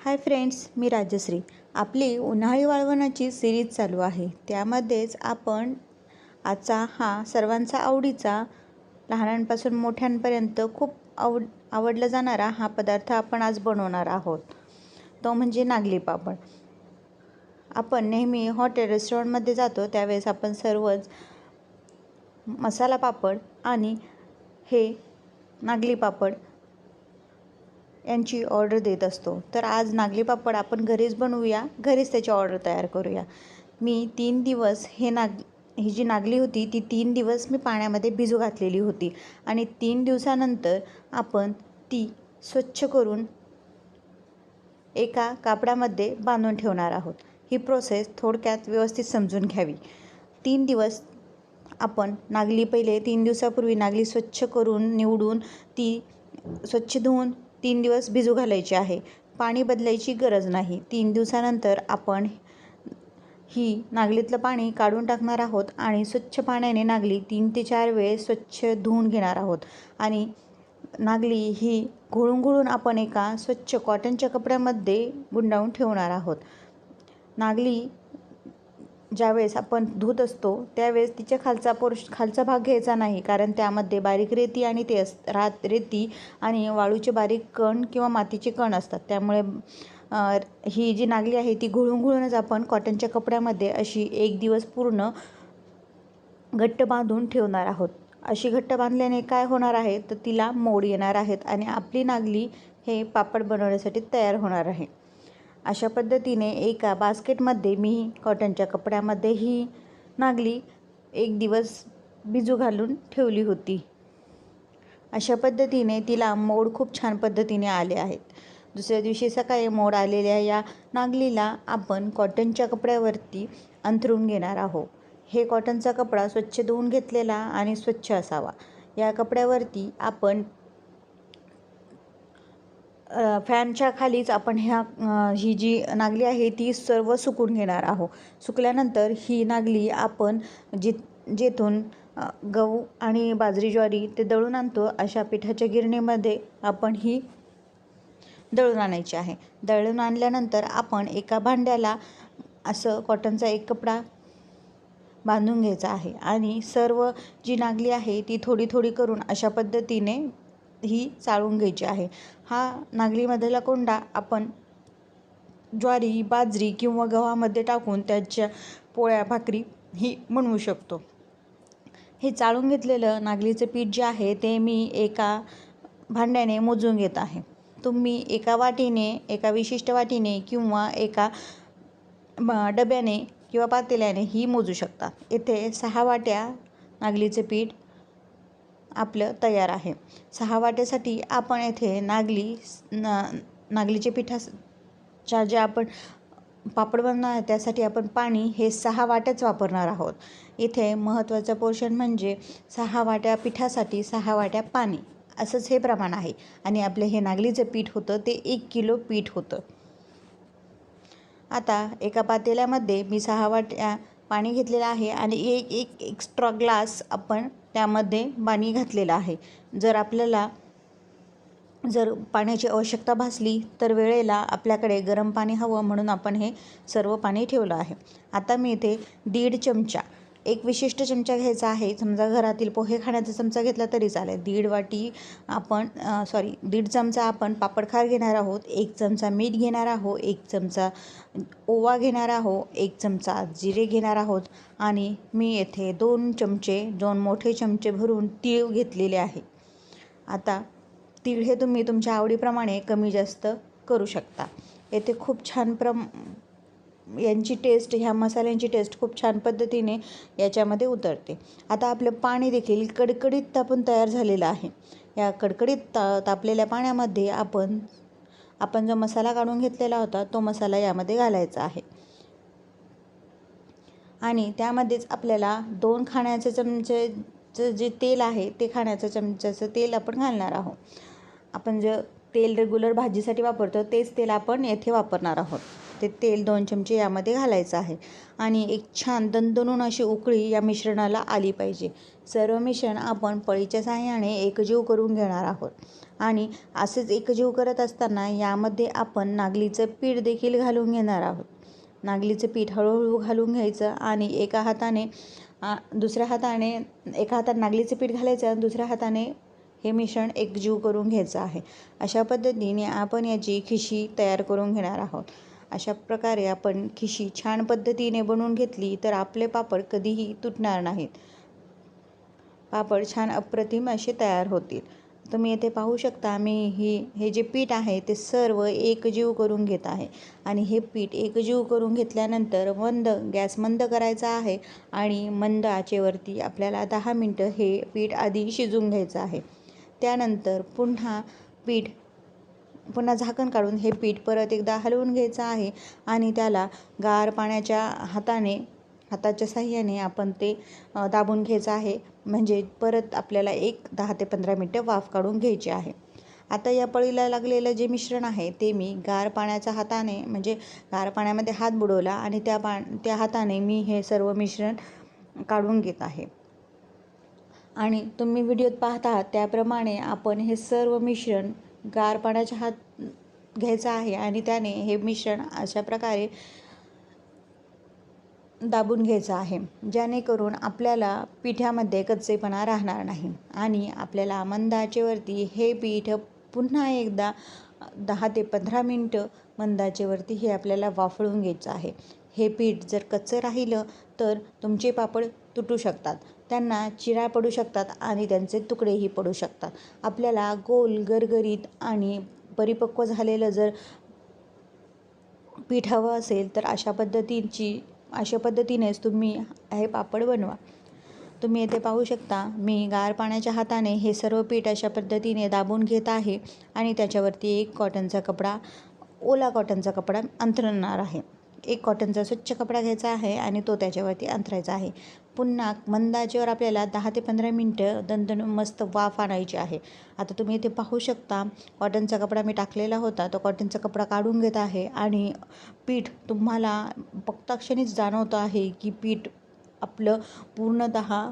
Hi friends मी राजश्री. आपली उन्हाळी वाळवणाची series चालू आहे. त्यामध्येच आपण आजचा हा सर्वांचा आवडीचा लहानांपासून मोठ्यांपर्यंत खूप आवड आवडला जाणारा हा पदार्थ आपण आज बनवणार आहोत. तो म्हणजे नागली पापड. आपण नेहमी हॉटेल रेस्टॉरंटमध्ये जातो त्यावेळेस आपण सर्वच मसाला पापड आणि हे नागली पापड यांची ऑर्डर देत असतो. तर आज नागली पापड आपण घरीच बनवूया. घरीच त्याची ऑर्डर तयार करूया. मी तीन दिवस हे नाग ही जी नागली होती ती तीन दिवस मी पाण्यामध्ये भिजू घातलेली होती. आणि तीन दिवसानंतर आपण ती स्वच्छ करून एका कापडामध्ये बांधून ठेवणार आहोत. ही प्रोसेस थोडक्यात व्यवस्थित समजून घ्यावी. तीन दिवस आपण नागली पहिले तीन दिवसापूर्वी नागली स्वच्छ करून निवडून ती स्वच्छ धुवून तीन दिवस भिजू घालायची आहे. पाणी बदलायची गरज नाही. तीन दिवसानंतर आपण ही नागलीतलं पाणी काढून टाकणार आहोत आणि स्वच्छ पाण्याने नागली तीन ते चार वेळेस स्वच्छ धुवून घेणार आहोत. आणि नागली ही घोळून घोळून आपण एका स्वच्छ कॉटनच्या कपड्यामध्ये गुंडाळून ठेवणार आहोत. नागली ज्यावेळेस आपण धुत असतो त्यावेळेस तिच्या खालचा पोर्श खालचा भाग घ्यायचा नाही कारण त्यामध्ये बारीक रेती आणि ते अस रात रेती आणि वाळूचे बारीक कण किंवा मातीचे कण असतात. त्यामुळे ही जी नागली आहे ती घुळून घुळूनच आपण कॉटनच्या कपड्यामध्ये अशी एक दिवस पूर्ण घट्ट बांधून ठेवणार आहोत. अशी घट्ट बांधल्याने काय होणार आहे? तर तिला मोड येणार आहेत आणि आपली नागली हे पापड बनवण्यासाठी तयार होणार आहे. अशा पद्धतीने एका बास्केटमध्ये मी कॉटनच्या कपड्यामध्ये ही नागली एक दिवस भिजू घालून ठेवली होती. अशा पद्धतीने तिला मोड खूप छान पद्धतीने आले आहेत. दुसऱ्या दिवशी सकाळी मोड आलेल्या या नागलीला आपण कॉटनच्या कपड्यावरती अंथरून घेणार आहोत. हे कॉटनचा कपडा स्वच्छ धुवून घेतलेला आणि स्वच्छ असावा. या कपड्यावरती आपण फॅनच्या खालीच आपण ह्या ही जी नागली आहे ती सर्व सुकून घेणार आहोत. सुकल्यानंतर ही नागली आपण जी जेथून गहू आणि बाजरी ज्वारी ते दळून आणतो अशा पिठाच्या गिरणीमध्ये आपण ही दळून आणायची आहे. दळून आणल्यानंतर आपण एका भांड्याला असं कॉटनचा एक कपडा बांधून घ्यायचा आहे. आणि सर्व जी नागली आहे ती थोडी थोडी करून अशा पद्धतीने ही चाळून घ्यायची आहे. हा नागलीमधला कोंडा आपण ज्वारी बाजरी किंवा गव्हामध्ये टाकून त्याच्या पोळ्या भाकरी ही बनवू शकतो. हे चाळून घेतलेलं नागलीचं पीठ जे आहे ते मी एका भांड्याने मोजून घेत आहे. तुम्ही एका वाटीने एका विशिष्ट वाटीने किंवा एका डब्याने किंवा पातेल्याने ही मोजू शकता. येथे सहा वाट्या नागलीचे पीठ आपलं तयार आहे. सहा वाट्यासाठी आपण येथे नागली ना नागलीचे पिठाच्या जे आपण पापड बनणार आहे त्यासाठी आपण पाणी हे सहा वाट्याच वापरणार आहोत. इथे महत्त्वाचं पोर्शन म्हणजे सहा वाट्या पिठासाठी सहा वाट्या पाणी. असंच हे प्रमाण आहे. आणि आपलं हे नागलीचं पीठ होतं ते एक किलो पीठ होतं. आता एका पातेल्यामध्ये मी सहा वाट्या पाणी घेतलेलं आहे आणि एक एक एक्स्ट्रा ग्लास आपण त्यामध्ये पाणी घातलेलं आहे. जर आपल्याला जर पाण्याची आवश्यकता भासली तर वेळेला आपल्याकडे गरम पाणी हवं म्हणून आपण हे सर्व पाणी ठेवलं आहे. आता मी इथे दीड चमचा एक विशिष्ट चमचा घ्यायचा आहे. समजा घरातील पोहे खाण्याचा चमचा घेतला तरी चालेल. दीड वाटी आपण सॉरी दीड चमचा आपण पापडखार घेणार आहोत. एक चमचा मीठ घेणार आहोत. एक चमचा ओवा घेणार आहोत. एक चमचा जिरे घेणार आहोत. आणि मी येथे दोन चमचे दोन मोठे चमचे भरून तीळ घेतलेले आहे. आता तीळ हे तुम्ही तुमच्या आवडीप्रमाणे कमी जास्त करू शकता. येथे खूप छान प्रम यांची टेस्ट ह्या मसाल्यांची टेस्ट खूप छान पद्धतीने याच्यामध्ये उतरते. आता आपलं पाणी देखील कडकडीत तापून तयार झालेलं आहे. या कडकडीत ता तापलेल्या पाण्यामध्ये आपण आपण जो मसाला काढून घेतलेला होता तो मसाला यामध्ये घालायचा आहे. आणि त्यामध्येच आपल्याला दोन खाण्याचे चमच्याचं जे तेल आहे ते खाण्याच्या चमच्याचं तेल आपण घालणार आहोत. आपण जे तेल रेग्युलर भाजीसाठी वापरतो तेच तेल आपण येथे वापरणार आहोत. ते तेल दोन चमचे यामध्ये घालायचं आहे. आणि एक छान दणदणून अशी उकळी या मिश्रणाला आली पाहिजे. सर्व मिश्रण आपण पळीच्या साहाय्याने एकजीव करून घेणार आहोत. आणि असेच एकजीव करत असताना यामध्ये आपण नागलीचं पीठ देखील घालून घेणार आहोत. नागलीचं पीठ हळूहळू घालून घ्यायचं आणि एका हाताने दुसऱ्या हाताने एका हातात नागलीचं पीठ घालायचं आणि दुसऱ्या हाताने हे मिश्रण एकजीव करून घ्यायचं आहे. अशा पद्धतीने आपण याची खिशी तयार करून घेणार आहोत. अशा प्रकारे आपण खिशी छान पद्धतीने बनवून घेतली तर आपले पापड कधीही तुटणार नाहीत. पापड छान अप्रतिम असे तयार होतील. तुम्ही येथे पाहू शकता मी ही हे जे पीठ आहे ते सर्व एकजीव करून घेत आहे. आणि हे पीठ एकजीव करून घेतल्यानंतर मंद गॅस मंद करायचा आहे आणि मंद आचेवरती आपल्याला दहा मिनटं हे पीठ आधी शिजून घ्यायचं आहे. त्यानंतर पुन्हा पीठ पुन्हा झाकण काढून हे पीठ परत एकदा हलवून घ्यायचं आहे आणि त्याला गार पाण्याच्या हाताने हाताच्या साह्याने आपण ते दाबून घ्यायचं आहे. म्हणजे परत आपल्याला एक दहा ते पंधरा मिनटं वाफ काढून घ्यायची आहे. आता या पळीला लागलेलं जे मिश्रण आहे ते मी गार पाण्याच्या हाताने म्हणजे गार पाण्यामध्ये हात बुडवला आणि त्या पा त्या हाताने मी हे सर्व मिश्रण काढून घेत आहे. आणि तुम्ही व्हिडिओत पाहता त्याप्रमाणे आपण हे सर्व मिश्रण गार पाण्याच्या हात घ्यायचा आहे आणि त्याने हे मिश्रण अशा प्रकारे दाबून घ्यायचं आहे जेणेकरून आपल्याला पिठामध्ये कच्चेपणा राहणार नाही आणि आपल्याला मंदाचेवरती हे पीठ पुन्हा एकदा दहा ते पंधरा मिनटं मंदाचेवरती हे आपल्याला वाफळून घ्यायचं आहे. हे पीठ जर कच्चं राहिलं तर तुमचे पापड तुटू शकतात. त्यांना चिरा पडू शकतात आणि त्यांचे तुकडेही पडू शकतात. आपल्याला गोल गरगरीत आणि परिपक्व झालेलं जर पीठ हवं असेल तर अशा पद्धतीची अशा पद्धतीनेच तुम्ही हे पापड बनवा. तुम्ही येथे पाहू शकता मी गार पाण्याच्या हाताने हे सर्व पीठ अशा पद्धतीने दाबून घेत आहे आणि त्याच्यावरती एक कॉटनचा कपडा ओला कॉटनचा कपडा अंथरणार आहे. एक कॉटनचा स्वच्छ कपडा घ्यायचा आहे आणि तो त्याच्यावरती अंथरायचा आहे. पुन्हा मंद आचेवर आपल्याला दहा ते पंधरा मिनटं दणदण मस्त वाफ आणायची आहे. आता तुम्ही इथे पाहू शकता कॉटनचा कपडा मी टाकलेला होता तो कॉटनचा कपडा काढून घेत आहे आणि पीठ तुम्हाला पक्ताक्षणीच जाणवतं आहे की पीठ आपलं पूर्णतः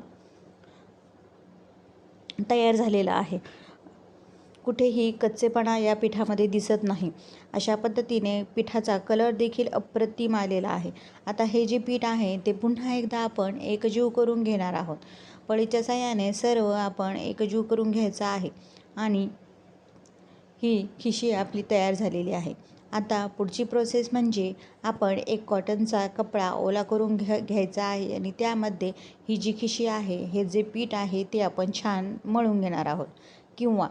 तयार झालेलं आहे. कुठेही कच्चेपणा या पिठामध्ये दिसत नाही. अशा पद्धतीने पिठाचा कलर देखील अप्रतिम आलेला आहे. आता हे जे पीठ आहे ते पुन्हा एकदा आपण एकजीव करून घेणार आहोत. पळीच्या साह्याने सर्व आपण एकजीव करून घ्यायचं आहे आणि ही खिशी आपली तयार झालेली आहे. आता पुढची प्रोसेस म्हणजे आपण एक कॉटनचा कपडा ओला करून घ्या घ्यायचा आहे आणि त्यामध्ये ही जी खिशी आहे हे जे पीठ आहे ते आपण छान मळून घेणार आहोत. किंवा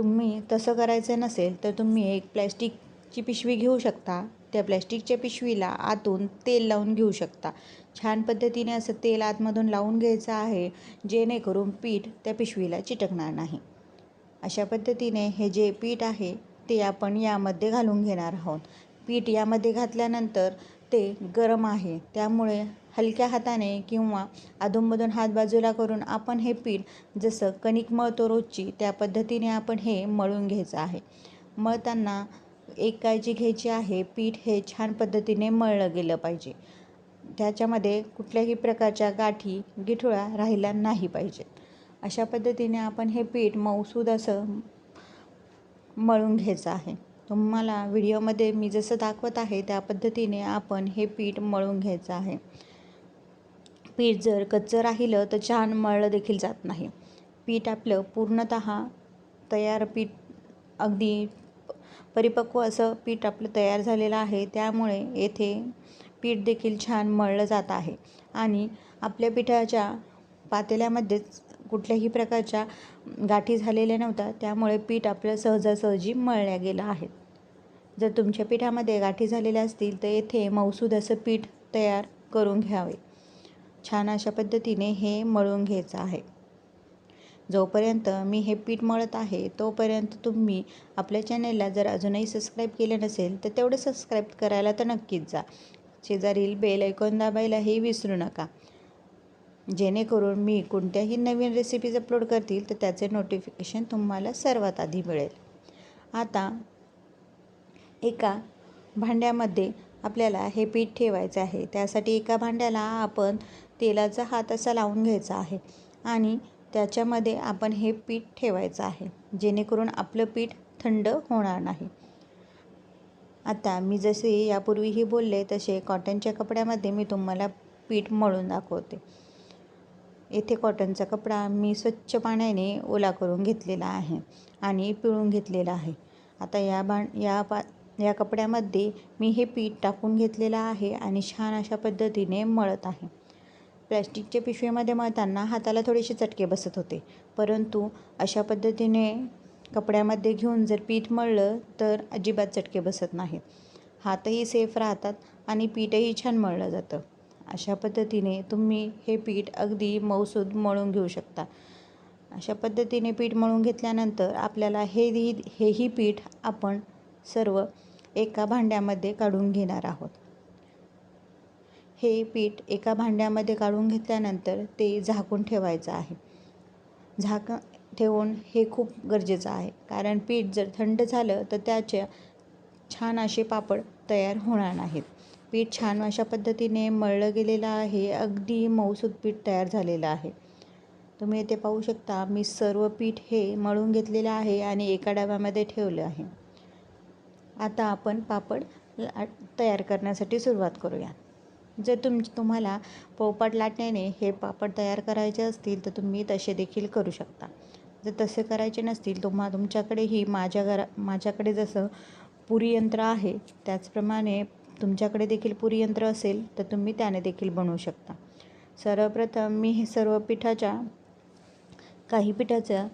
तुम्ही तसं करायचं नसेल तर तुम्ही एक प्लॅस्टिकची पिशवी घेऊ शकता. त्या प्लॅस्टिकच्या पिशवीला आतून तेल लावून घेऊ शकता. छान पद्धतीने असं तेल आतमधून लावून घ्यायचं आहे जेणेकरून पीठ त्या पिशवीला चिटकणार नाही. अशा पद्धतीने हे जे पीठ आहे ते आपण यामध्ये घालून घेणार आहोत. पीठ यामध्ये घातल्यानंतर ते गरम आहे. त्यामुळे हलक्या हाताने किंवा अधूनमधून हात बाजूला करून आपण हे पीठ जसं कणिक मळतो रोजची त्या पद्धतीने आपण हे मळून घ्यायचं आहे. मळताना एक काळजी घ्यायची आहे पीठ हे छान पद्धतीने मळलं गेलं पाहिजे. त्याच्यामध्ये कुठल्याही प्रकारच्या गाठी गिठुळा राहिल्या नाही पाहिजेत. अशा पद्धतीने आपण हे पीठ मऊसूद असं मळून घ्यायचं आहे. तुम्हाला व्हिडिओमध्ये मी जसं दाखवत आहे त्या पद्धतीने आपण हे पीठ मळून घ्यायचं आहे. पीठ जर कच्चं राहिलं तर छान मळलं देखील जात नाही. पीठ आपलं पूर्णत तयार पीठ अगदी परिपक्व असं पीठ आपलं तयार झालेलं आहे. त्यामुळे येथे पीठ देखील छान मळलं जात आहे. आणि आपल्या पिठाच्या पातेल्यामध्येच कुठल्याही प्रकारच्या गाठी झालेल्या नव्हत्या. त्यामुळे पीठ आपलं सहजासहजी मळल्या गेलं आहे. जर तुमच्या पिठामध्ये गाठी झालेल्या असतील तर येथे मौसूद असं पीठ तयार करून घ्यावे. छान अशा पद्धतीने हे मळून घ्यायचं आहे. जोपर्यंत मी हे पीठ मळत आहे तोपर्यंत तुम्ही आपल्या चॅनेलला जर अजूनही सबस्क्राईब केले नसेल तर तेवढं सबस्क्राईब करायला तर नक्कीच जा. शेजारील बेल ऐकून दाबायलाही विसरू नका. जेणेकरून मी कोणत्याही नवीन रेसिपीज अपलोड करतील तर त्याचे नोटिफिकेशन तुम्हाला सर्वात आधी मिळेल. आता एका भांड्यामध्ये आपल्याला हे पीठ ठेवायचं आहे. त्यासाठी एका भांड्याला आपण तेलाचा हात असा लावून घ्यायचा आहे आणि त्याच्यामध्ये आपण हे पीठ ठेवायचं आहे. जेणेकरून आपलं पीठ थंड होणार नाही. आता मी जसे यापूर्वीही बोलले तसे कॉटनच्या कपड्यामध्ये मी तुम्हाला पीठ मळून दाखवते. येथे कॉटनचा कपडा मी स्वच्छ पाण्याने ओला करून घेतलेला आहे आणि पिळून घेतलेला आहे. आता या बा या पा या कपड्यामध्ये मी हे पीठ टाकून घेतलेलं आहे आणि छान अशा पद्धतीने मळत आहे. प्लॅस्टिकच्या पिशवीमध्ये मळताना हाताला थोडेसे चटके बसत होते. परंतु अशा पद्धतीने कपड्यामध्ये घेऊन जर पीठ मळलं तर अजिबात चटके बसत नाहीत. हातही सेफ राहतात आणि पीठही छान मळलं जातं. अशा पद्धतीने तुम्ही हे पीठ अगदी मऊसूद मळून घेऊ शकता. अशा पद्धतीने पीठ मळून घेतल्यानंतर आपल्याला हे हेही पीठ आपण सर्व एका भांड्यामध्ये काढून घेणार आहोत. हे पीठ एका भांड्यामध्ये काढून घेतल्यानंतर ते झाकून ठेवायचं आहे. झाक ठेवून हे खूप गरजेचं आहे. कारण पीठ जर थंड झालं तर त्याच्या छान असे पापड तयार होणार नाहीत. पीठ छान अशा पद्धतीने मळलं गेलेलं आहे. अगदी मऊसूद पीठ तयार झालेलं आहे. तुम्ही इथे पाहू शकता मी सर्व पीठ हे मळून घेतलेलं आहे आणि एका डब्यामध्ये ठेवलं आहे. आता आपण पापड तयार करण्यासाठी सुरुवात करूया जर तुम तुम्हाला पोपट लाटण्याने हे पापड तयार करायचे असतील तर तुम्ही तसे देखील करू शकता. जर तसे करायचे नसतील तुम्हा तुमच्याकडेही माझ्या घरा माझ्याकडे जसं पुरी यंत्र आहे त्याचप्रमाणे तुमच्याकडे देखील पुरी यंत्र असेल तर तुम्ही त्याने देखील बनवू शकता. सर्वप्रथम मी हे सर्व पिठाच्या काही पिठाचा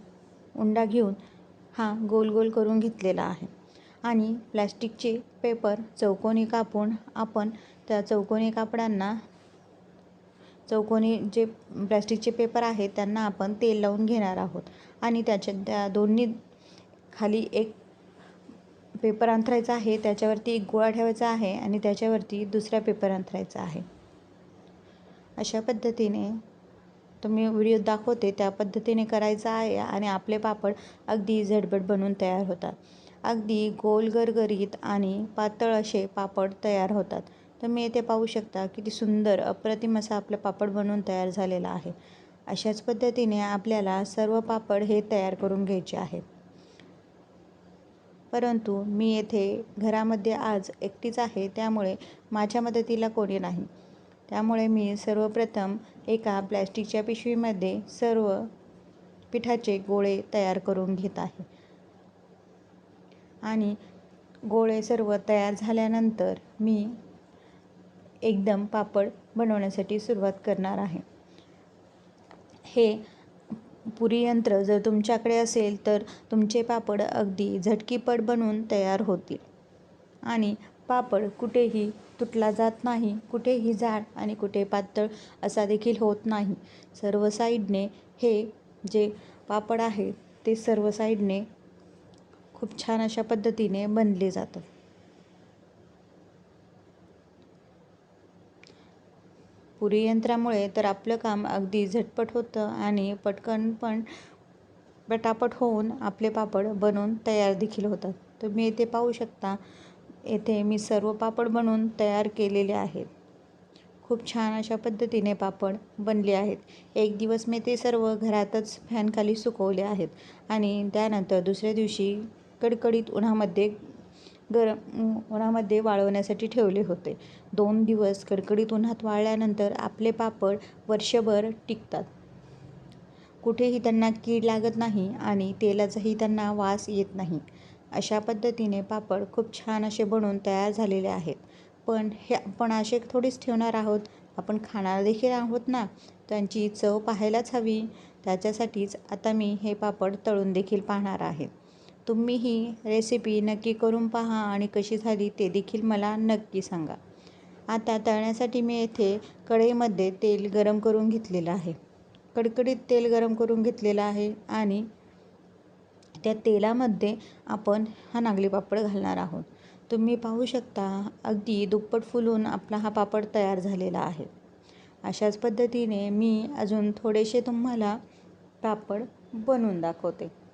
उंडा घेऊन हा गोल गोल करून घेतलेला आहे. आणि प्लॅस्टिकचे पेपर चौकोनी कापून आपण त्या चौकोनी कापडांना चौकोनी जे प्लॅस्टिकचे पेपर आहेत त्यांना आपण तेल लावून घेणार आहोत. आणि त्याच्या त्या दोन्ही खाली एक पेपर अंथरायचा आहे त्याच्यावरती एक गोळा ठेवायचा आहे आणि त्याच्यावरती दुसरा पेपर अंथरायचा आहे. अशा पद्धतीने तुम्ही व्हिडिओ दाखवते त्या पद्धतीने करायचं आहे आणि आपले पापड अगदी झटपट बनवून तयार होतात. अगदी गोल गरगरीत आणि पातळ असे पापड तयार होतात. तुम्ही येथे पाहू शकता किती सुंदर अप्रतिम असा आपला पापड बनवून तयार झालेला आहे. अशाच पद्धतीने आपल्याला सर्व पापड हे तयार करून घ्यायचे आहेत परंतु मी येथे घरामध्ये आज एकटीच आहे त्यामुळे माझ्या मदतीला कोणी नाही. त्यामुळे मी सर्वप्रथम एका प्लॅस्टिकच्या पिशवीमध्ये सर्व पिठाचे गोळे तयार करून घेत आहे. आणि गोळे सर्व तयार झाल्यानंतर मी एकदम पापड बनवण्यासाठी सुरुवात करणार आहे. हे पुरी यंत्र जर तुमच्याकडे असेल तर तुमचे पापड अगदी झटकीपट बनवून तयार होतील. आणि पापड कुठेही तुटला जात नाही कुठेही जाड आणि कुठे पातळ असा देखील होत नाही. सर्व साईडने हे जे पापड आहे ते सर्व साईडने खूप छान अशा पद्धतीने बनले जातं. पुरी यंत्रामुळे तर आपलं काम अगदी झटपट होतं आणि पटकन पण पटापट होऊन आपले पापड बनवून तयार देखील होतात. तुम्ही इथे पाहू शकता येथे मी सर्व पापड बनवून तयार केलेले आहेत. खूप छान अशा पद्धतीने पापड बनले आहेत. एक दिवस मी ते सर्व घरातच फॅनखाली सुकवले आहेत आणि त्यानंतर दुसऱ्या दिवशी कडकडीत उन्हामध्ये गरम उन्हामध्ये वाळवण्यासाठी ठेवले होते. दोन दिवस कडकडीत उन्हात वाळल्यानंतर आपले पापड वर्षभर टिकतात. कुठेही त्यांना कीड लागत नाही आणि तेलाचाही त्यांना वास येत नाही. अशा पद्धतीने पापड खूप छान असे बनवून तयार झालेले आहेत. पण हे आपण असे थोडीच ठेवणार आहोत? आपण खाणार देखील आहोत ना? त्यांची चव पाहायलाच हवी. त्याच्यासाठीच आता मी हे पापड तळून देखील पाहणार आहे. तुम्ही ही रेसिपी नक्की करून पहा आणि कशी झाली ते देखील मला नक्की सांगा. आता तळण्यासाठी मी येथे कढईमध्ये तेल गरम करून घेतलेलं आहे. कडकडीत तेल गरम करून घेतलेलं आहे आणि त्या तेलामध्ये आपण हा नागली पापड घालणार आहोत. तुम्ही पाहू शकता अगदी दुप्पट फुलून आपला हा पापड तयार झालेला आहे. अशाच पद्धतीने मी अजून थोडेसे तुम्हाला पापड बनवून दाखवते.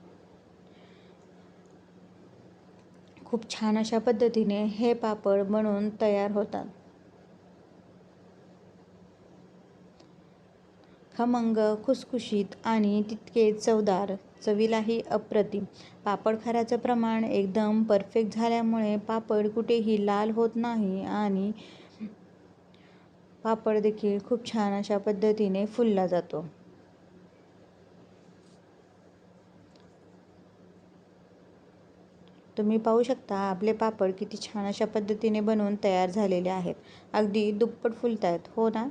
खूप छान अशा पद्धतीने हे पापड बनवून तयार होतात. खमंग खुसखुशीत आणि तितके चवदार चवीलाही अप्रतिम. पापड खाऱ्याचं प्रमाण एकदम परफेक्ट झाल्यामुळे पापड कुठेही लाल होत नाही आणि पापड देखील खूप छान अशा पद्धतीने फुलला जातो. तुम्ही पाहू शकता आपले पापड किती छान अशा पद्धतीने बनवून तयार झालेले आहेत. अगदी दुप्पट फुलत आहेत हो ना?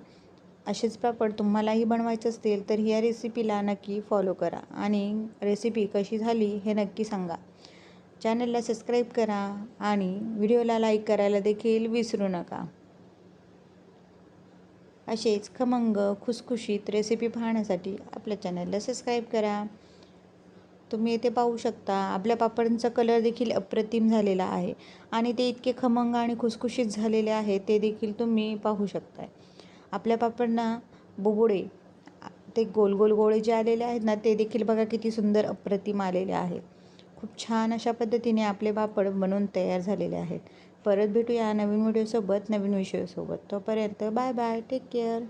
असेच पापड तुम्हालाही बनवायचे असतील तर ह्या रेसिपीला नक्की फॉलो करा आणि रेसिपी कशी झाली हे नक्की सांगा. चॅनलला सबस्क्राईब करा आणि व्हिडिओला लाईक करायला देखील विसरू नका. असेच खमंग खुसखुशीत रेसिपी पाहण्यासाठी आपल्या चॅनलला सबस्क्राईब करा. तुम्ही इथे पाहू शकता आपल्या पापडांचा कलर देखील अप्रतिम झालेला आहे. आणि ते इतके खमंग आणि खुसखुशीत झालेले आहे ते देखील तुम्ही पाहू शकताय. आपल्या पापडांना बुबुडे ते गोल गोल गोळे जे आलेले आहेत ना ते देखील बघा किती सुंदर अप्रतिम आलेले आहेत खूप छान अशा पद्धतीने आपले पापड बनवून तयार झालेले आहेत. परत भेटूया नवीन व्हिडिओसोबत नवीन विषयासोबत. तोपर्यंत बाय बाय टेक केअर